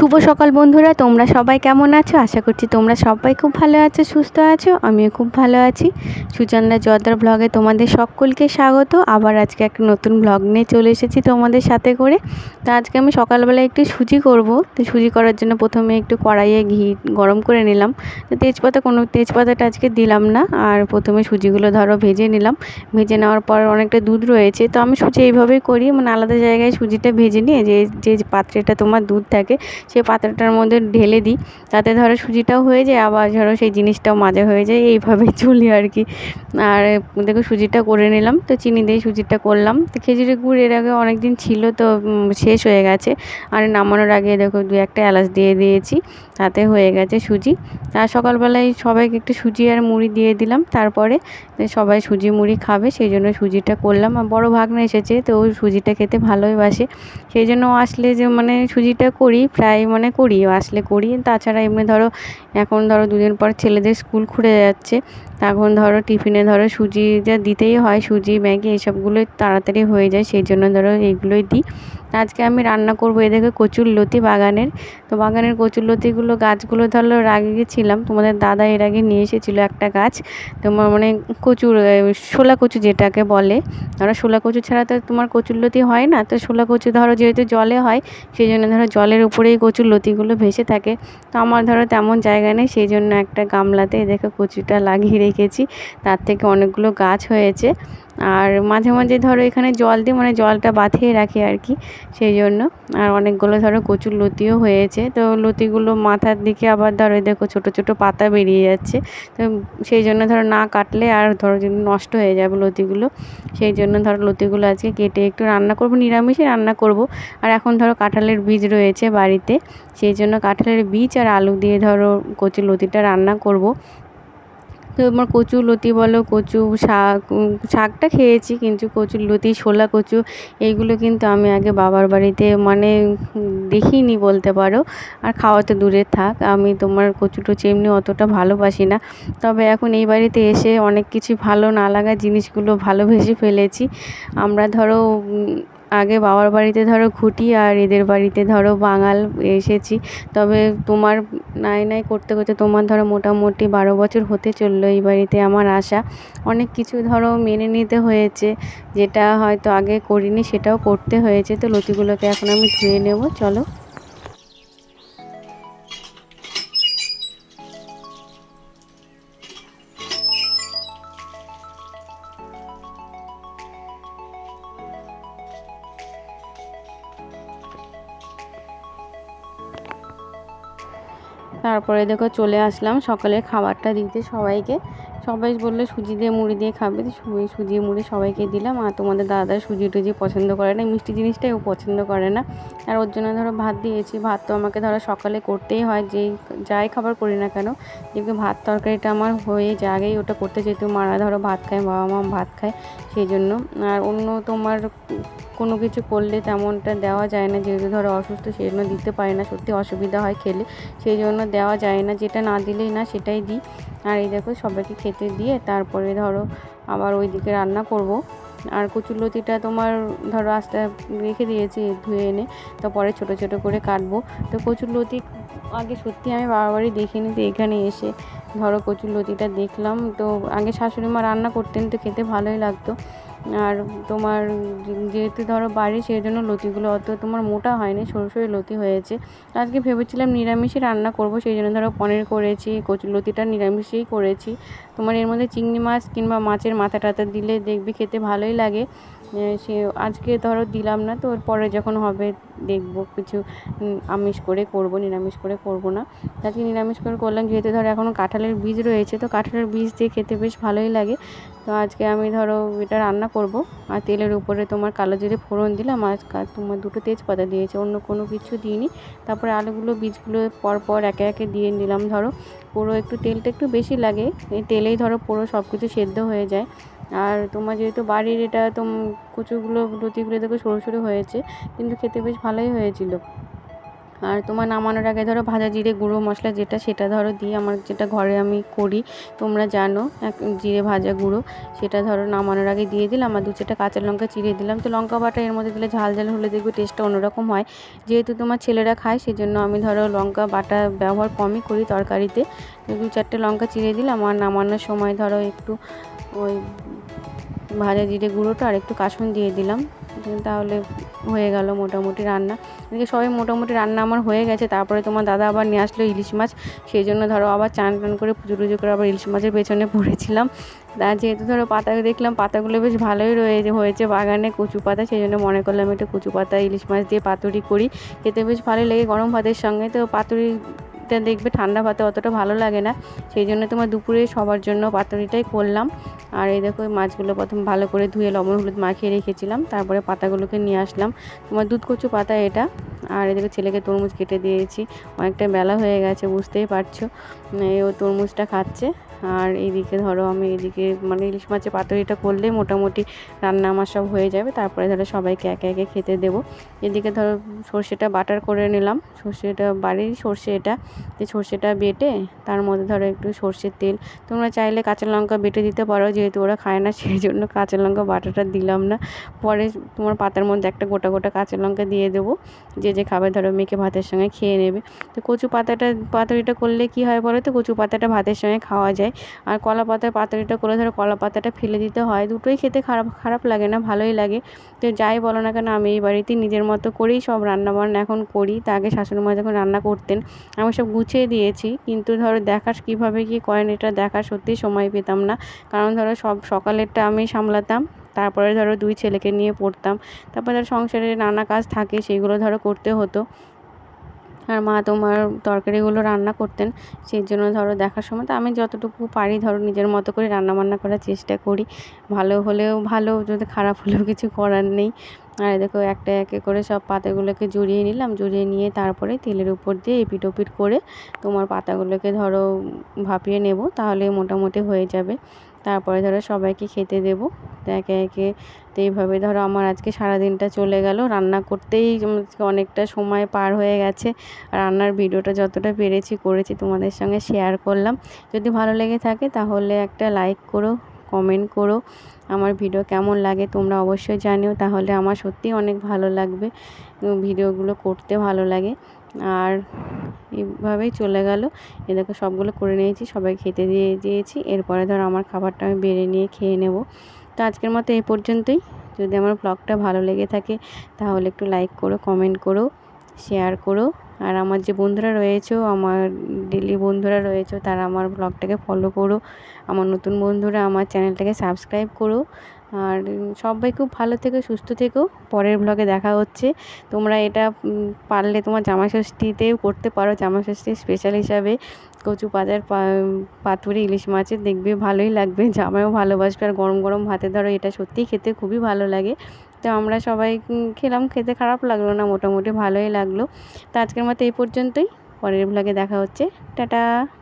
শুভ সকাল বন্ধুরা, তোমরা সবাই কেমন আছো? আশা করছি তোমরা সবাই খুব ভালো আছো, সুস্থ আছো, আমিও খুব ভালো আছি। সুচন্দ্রা জর্দার ব্লগে তোমাদের সকলকে স্বাগত। আবার আজকে একটা নতুন ব্লগ নিয়ে চলে এসেছি তোমাদের সাথে করে। তো আজকে আমি সকালবেলা একটু সুজি করব। তো সুজি করার জন্য প্রথমে একটু কড়াইয়ে ঘি গরম করে নিলাম। তো তেজপাতা, কোনো তেজপাতাটা আজকে দিলাম না। আর প্রথমে সুজিগুলো ধরো ভেজে নিলাম। ভেজে নেওয়ার পর অনেকটা দুধ রয়েছে। তো আমি সুজি এইভাবেই করি। মানে আলাদা জায়গায় সুজিটা ভেজে নিয়ে যে যে পাত্রেটা তোমার দুধ থাকে সেই পাত্রটার মধ্যে ঢেলে দিই, তাতে ধরো সুজিটাও হয়ে যায়, আবার ধরো সেই জিনিসটাও মাজা হয়ে যায়, এইভাবে চলি আর কি। আর দেখো সুজিটা করে নিলাম, তো চিনি দিয়ে সুজিটা করলাম। তো খেজুরের গুড় এর আগে অনেক দিন ছিল, তো শেষ হয়ে গেছে। আর নামানোর আগে দেখো দু একটা এলাচ দিয়ে দিয়েছি, তাতে হয়ে গেছে সুজি। আর সকালবেলায় সবাইকে একটু সুজি আর মুড়ি দিয়ে দিলাম, তারপরে সবাই সুজি মুড়ি খাবে, সেই জন্য সুজিটা করলাম। আর বড়ো ভাগনা এসেছে, তো ও সুজিটা খেতে ভালোই বাসে। সেই জন্য আসলে যে মানে সুজিটা করি, প্রায় মানে করি আসলে করি। তাছাড়া এমনি ধরো, এখন ধরো দুদিন পর ছেলেদের স্কুল খুলে যাচ্ছে। তখন ধরো টিফিনে ধরো সুজি যা দিতেই হয়, সুজি, ম্যাগি এইসবগুলোই তাড়াতাড়ি হয়ে যায়, সেই জন্য ধরো এইগুলোই দিই। আজকে আমি রান্না করব এদিকে কচুর লতি বাগানের। তো বাগানের কচুর লতিগুলো গাছগুলো ধরো লাগিয়েছিলাম তোমাদের দাদা এর আগে নিয়ে এসেছিল একটা গাছ। তোমার মানে কচুর শোলা কচু যেটাকে বলে। ধরো শোলা কচু ছাড়া তো তোমার কচুর লতি হয় না, তো শোলা কচু ধরো যেহেতু জলে হয়, সেই জন্য ধরো জলের উপরেই কচুর লতিগুলো ভেসে থাকে। তো আমার ধরো তেমন জায়গা নেই, সেই জন্য একটা গামলাতে দেখো কচুটা লাগিয়ে রেখেছি তার থেকে অনেকগুলো গাছ হয়েছে। আর মাঝে মাঝে ধরো এখানে জল দিই মানে জলটা বাঁধিয়ে রাখি আর কি, সেই জন্য। আর অনেকগুলো ধরো কচুর লতিও হয়েছে, তো লতিগুলো মাথার দিকে আবার ধরো দেখো ছোটো ছোটো পাতা বেরিয়ে যাচ্ছে। তো সেই জন্য ধরো না কাটলে আর ধরো নষ্ট হয়ে যাবে লতিগুলো। সেই জন্য ধরো লতিগুলো আজকে কেটে একটু রান্না করব নিরামিষই রান্না করব। আর এখন ধরো কাঁঠালের বীজ রয়েছে বাড়িতে, সেই জন্য কাঁঠালের বীজ আর আলু দিয়ে ধরো কচুর লতিটা রান্না করব। তো আমার কচু লতি বলো, কচু শাক শাকটা খেয়েছি কিন্তু কচুর লতি, ছোলা কচু এইগুলো কিন্তু আমি আগে বাবার বাড়িতে মানে দেখিনি বলতে পারো। আর খাওয়া তো দূরের থাক, আমি তোমার কচু টচু এমনি অতটা ভালোবাসি না। তবে এখন এই বাড়িতে এসে অনেক কিছু ভালো না লাগা জিনিসগুলো ভালোবেসে ফেলেছি। আমরা ধরো আগে বাবার বাড়িতে ধরো ঘুটি আর এদের বাড়িতে ধরো বাঙাল এসেছি। তবে তোমার নাই নাই করতে করতে তোমার ধরো মোটামুটি বারো বছর হতে চলল এই বাড়িতে আমার আশা অনেক কিছু ধরো মেনে নিতে হয়েছে, যেটা হয়তো আগে করিনি সেটাও করতে হয়েছে। তো লতিগুলোকে এখন আমি ধুয়ে নেব, চলো। তারপরে দেখো চলে আসলাম সকালের খাবারটা দিতে সবাইকে। সবাই বলল, সুজি দিয়ে মুড়ি দিয়ে খাবে। তো সুজি মুড়ি সবাইকে দিলাম। আর তোমাদের দাদা সুজি টুজি পছন্দ করে না, মিষ্টি জিনিসটাই ও পছন্দ করে না। আর ওর জন্য ধরো ভাত দিয়েছি। ভাত তো আমাকে ধরো সকালে করতেই হয়, যেই যাই খাবার করি না কেন। যেহেতু ভাত তরকারিটা আমার হয়ে যায়, আগেই ওটা করতে যেহেতু মারা ধরো ভাত খায়, বাবা মা ভাত খায়, সেই জন্য। আর অন্য তোমার কোনো কিছু করলে তেমনটা দেওয়া যায় না, যেহেতু ধরো অসুস্থ সেই জন্য দিতে পারি না। সত্যি অসুবিধা হয় খেলে, সেই জন্য দেওয়া যায় না। যেটা না দিলেই না সেটাই দিই। আর এই দেখো সবাইকে খেতে দিয়ে তারপরে ধরো আবার ওই দিকে রান্না করব। আর কচুরলতিটা তোমার ধরো আস্তে রেখে দিয়েছি ধুয়ে এনে, তো পরে ছোট ছোট করে কাটবো। তো কচুরলতি আগে সত্যি আমি বারবারই দেখিনি তো এখানে এসে ধরো কচুরলতিটা দেখলাম। তো আগে শাশুড়ি মা রান্না করতেন তো খেতে ভালোই লাগতো। আর তোমার যেহেতু ধরো বাড়ি, সেই জন্য লতিগুলো অত তোমার মোটা হয়নি, সরু সরু লতি হয়েছে। আজকে ভেবেছিলাম নিরামিষে রান্না করব, সেই জন্য ধরো পনির করেছি কচু লতিটা নিরামিষেই করেছি। তোমার এর মধ্যে চিংড়ি মাছ কিংবা মাছের মাথা টাথা দিলে দেখবি খেতে ভালোই লাগে। সে আজকে ধরো দিলাম না, তো পরে যখন হবে দেখব কিছু আমিষ করে করব, নিরামিষ করে করব না। আজকে নিরামিষ করে করলাম, যেহেতু ধরো এখনও কাঁঠালের বীজ রয়েছে, তো কাঁঠালের বীজ দিয়ে খেতে বেশ ভালোই লাগে। তো আজকে আমি ধরো এটা রান্না করব, আর তেলের উপরে তোমার কালো জিরে ফোড়ন দিলাম, আর তোমার দুটো তেজপাতা দিয়েছে, অন্য কোনো কিছু দিইনি। তারপরে আলুগুলো, বীজগুলো পর পর একে একে দিয়ে নিলাম ধরো। পুরো একটু তেলটা একটু বেশি লাগে, এই তেলেই ধরো পুরো সব কিছু সেদ্ধ হয়ে যায়। আর তোমার যেহেতু বাড়ির এটা তো কচুগুলো, লতিগুলো দেখো সরু সরু হয়েছে, কিন্তু খেতে বেশ ভালোই হয়েছিল। আর তোমার নামানোর আগে ধরো ভাজা জিরে, গুঁড়ো মশলা যেটা, সেটা ধরো দিয়ে আমার যেটা ঘরে আমি করি, তোমরা জানো, এক জিরে ভাজা গুঁড়ো, সেটা ধরো নামানোর আগে দিয়ে দিলাম, আর দু চারটা কাঁচা লঙ্কা চিড়ে দিলাম। তো লঙ্কা বাটা এর মধ্যে দিলে ঝাল ঝাল হলে দেখবে টেস্টটা অন্যরকম হয়। যেহেতু তোমার ছেলেরা খায়, সেজন্য আমি ধরো লঙ্কা বাটা ব্যবহার কমই করি তরকারিতে। দু চারটে লঙ্কা চিড়ে দিলাম, আর নামানোর সময় ধরো একটু ওই ভাজা জিরে গুঁড়োটা আর একটু কাসুন দিয়ে দিলাম। তাহলে হয়ে গেল মোটামুটি রান্না। এদিকে সবাই মোটামুটি রান্না আমার হয়ে গেছে। তারপরে তোমার দাদা আবার নিয়ে আসলো ইলিশ মাছ। সেই জন্য ধরো আবার চান টান করে পুজো টুজো করে আবার ইলিশ মাছের পেছনে পড়েছিলাম। আর যেহেতু ধরো পাতা দেখলাম, পাতাগুলো বেশ ভালোই রয়েছে, হয়েছে বাগানে কচু পাতা। সেই জন্য মনে করলাম একটু কচু পাতা, ইলিশ মাছ দিয়ে পাতুরি করি। খেতে বেশ ভালোই লাগে গরম ভাতের সঙ্গে। তো পাতুরি এটা দেখবে ঠান্ডা ভাতে অতটা ভালো লাগে না। সেই জন্য তোমার দুপুরে সবার জন্য পাতুরিটাই করলাম। আর এই দেখো মাছগুলো প্রথম ভালো করে ধুয়ে লবণ হলুদ মাখিয়ে রেখেছিলাম। তারপরে পাতাগুলোকে নিয়ে আসলাম। তোমার দুধ কচু পাতা এটা। আর এদিকে ছেলেকে তরমুজ কেটে দিয়েছি। অনেকটা বেলা হয়ে গেছে, বুঝতেই পারছ। ও তরমুজটা খাচ্ছে। আর এইদিকে ধরো আমি এদিকে মানে ইলিশ মাছের পাতুরিটা করলে মোটামুটি রান্না আমার সব হয়ে যাবে। তারপরে ধরো সবাইকে একে একে খেতে দেবো। এদিকে ধরো সর্ষেটা বাটার করে নিলাম। সর্ষেটা বাড়ির সর্ষে এটা যে সর্ষেটা বেটে তার মধ্যে ধরো একটু সর্ষের তেল। তোমরা চাইলে কাঁচা লঙ্কা বেটে দিতে পারো, যেহেতু ওরা খায় না, সেই জন্য কাঁচা লঙ্কা বাটাটা দিলাম না। পরে তোমার পাতার মধ্যে একটা গোটা গোটা কাঁচা লঙ্কা দিয়ে দেবো। যে যে খাবে ধরো মেখে ভাতের সঙ্গে খেয়ে নেবে। তো কচু পাতাটা, পাতুরিটা করলে কি হয় বলো তো? কচু পাতাটা ভাতের সঙ্গে খাওয়া যায়। আর কলা পাতার পাতুরিটা করে ধরো কলা পাতাটা ফেলে দিতে হয়। দুটোই খেতে খারাপ খারাপ লাগে না, ভালোই লাগে। তো যাই বলো না কেন, আমি এই বাড়িতে নিজের মতো করেই সব রান্নাবান্না এখন করি। তা আগে শাশুড়ি মা যখন রান্না করতেন, আমি সব গুছিয়ে দিয়েছি। কিন্তু ধরো দেখার কীভাবে কী করেন, এটা দেখার সত্যিই সময় পেতাম না। কারণ ধরো সব সকালেরটা আমি সামলাতাম, তারপরে ধরো দুই ছেলেকে নিয়ে পড়তাম। তারপর ধরো সংসারে নানা কাজ থাকে সেইগুলো ধরো করতে হতো। আর মা তোমার তরকারিগুলো রান্না করতেন, সেই জন্য ধরো দেখার সময়। তো আমি যতটুকু পারি ধরো নিজের মতো করে রান্না বান্না করার চেষ্টা করি। ভালো হলেও ভালো, যদি খারাপ হলেও কিছু করার নেই। আর দেখো একটা একে করে সব পাতাগুলোকে জড়িয়ে নিলাম, জড়িয়ে নিয়ে তারপরে তেলের উপর দিয়ে এপিট ওপিট করে তোমার পাতাগুলোকে ধরো ভাপিয়ে নেব, তাহলে মোটামুটি হয়ে যাবে। তারপরে ধরো সবাইকে খেতে দেবো। একে একে তো এইভাবে ধরো আমার আজকে সারাদিনটা চলে গেল। রান্না করতেই অনেকটা সময় পার হয়ে গেছে। রান্নার ভিডিওটা যতটা পেরেছি করেছি তোমাদের সঙ্গে শেয়ার করলাম। যদি ভালো লেগে থাকে তাহলে একটা লাইক করো, কমেন্ট করো। আমার ভিডিও কেমন লাগে তোমরা অবশ্যই জানিও। তাহলে আমার সত্যিই অনেক ভালো লাগবে। ভিডিওগুলো করতে ভালো লাগে। আর এইভাবেই চলে গেল। এ দেখো সবগুলো করে নিয়েছি, সবাই খেতে দিয়ে দিয়েছি। এরপরে ধর আমার খাবারটা আমি বেড়ে নিয়ে খেয়ে নেব। তো আজকের মতো এই পর্যন্তই। যদি আমার ব্লগটা ভালো লেগে থাকে, তাহলে একটু লাইক করো কমেন্ট করো শেয়ার করো। আর আমার যে বন্ধুরা রয়েছে, আমার ডেলি বন্ধুরা রয়েছে, তারা আমার ব্লগটাকে ফলো করো। আমার নতুন বন্ধুরা আমার চ্যানেলটাকে সাবস্ক্রাইব করো। আর সবাই খুব ভালো থেকো, সুস্থ থেকো। পরের ব্লগে দেখা হচ্ছে। তোমরা এটা পারলে তোমার জামাষষ্ঠীতেও করতে পারো। জামাষষ্ঠীর স্পেশাল হিসাবে কচু পাতার পাতুরি, ইলিশ মাছের দেখবে ভালোই লাগবে। জামাইও ভালোবাসবে। আর গরম গরম ভাতে ধরো, এটা সত্যিই খেতে খুবই ভালো লাগে। তো আমরা সবাই খেলাম। খেতে খারাপ লাগল না, মোটামুটি ভালোই লাগল। তো আজকের মতো এই পর্যন্তই। পরের ব্লগে দেখা হচ্ছে। টাটা!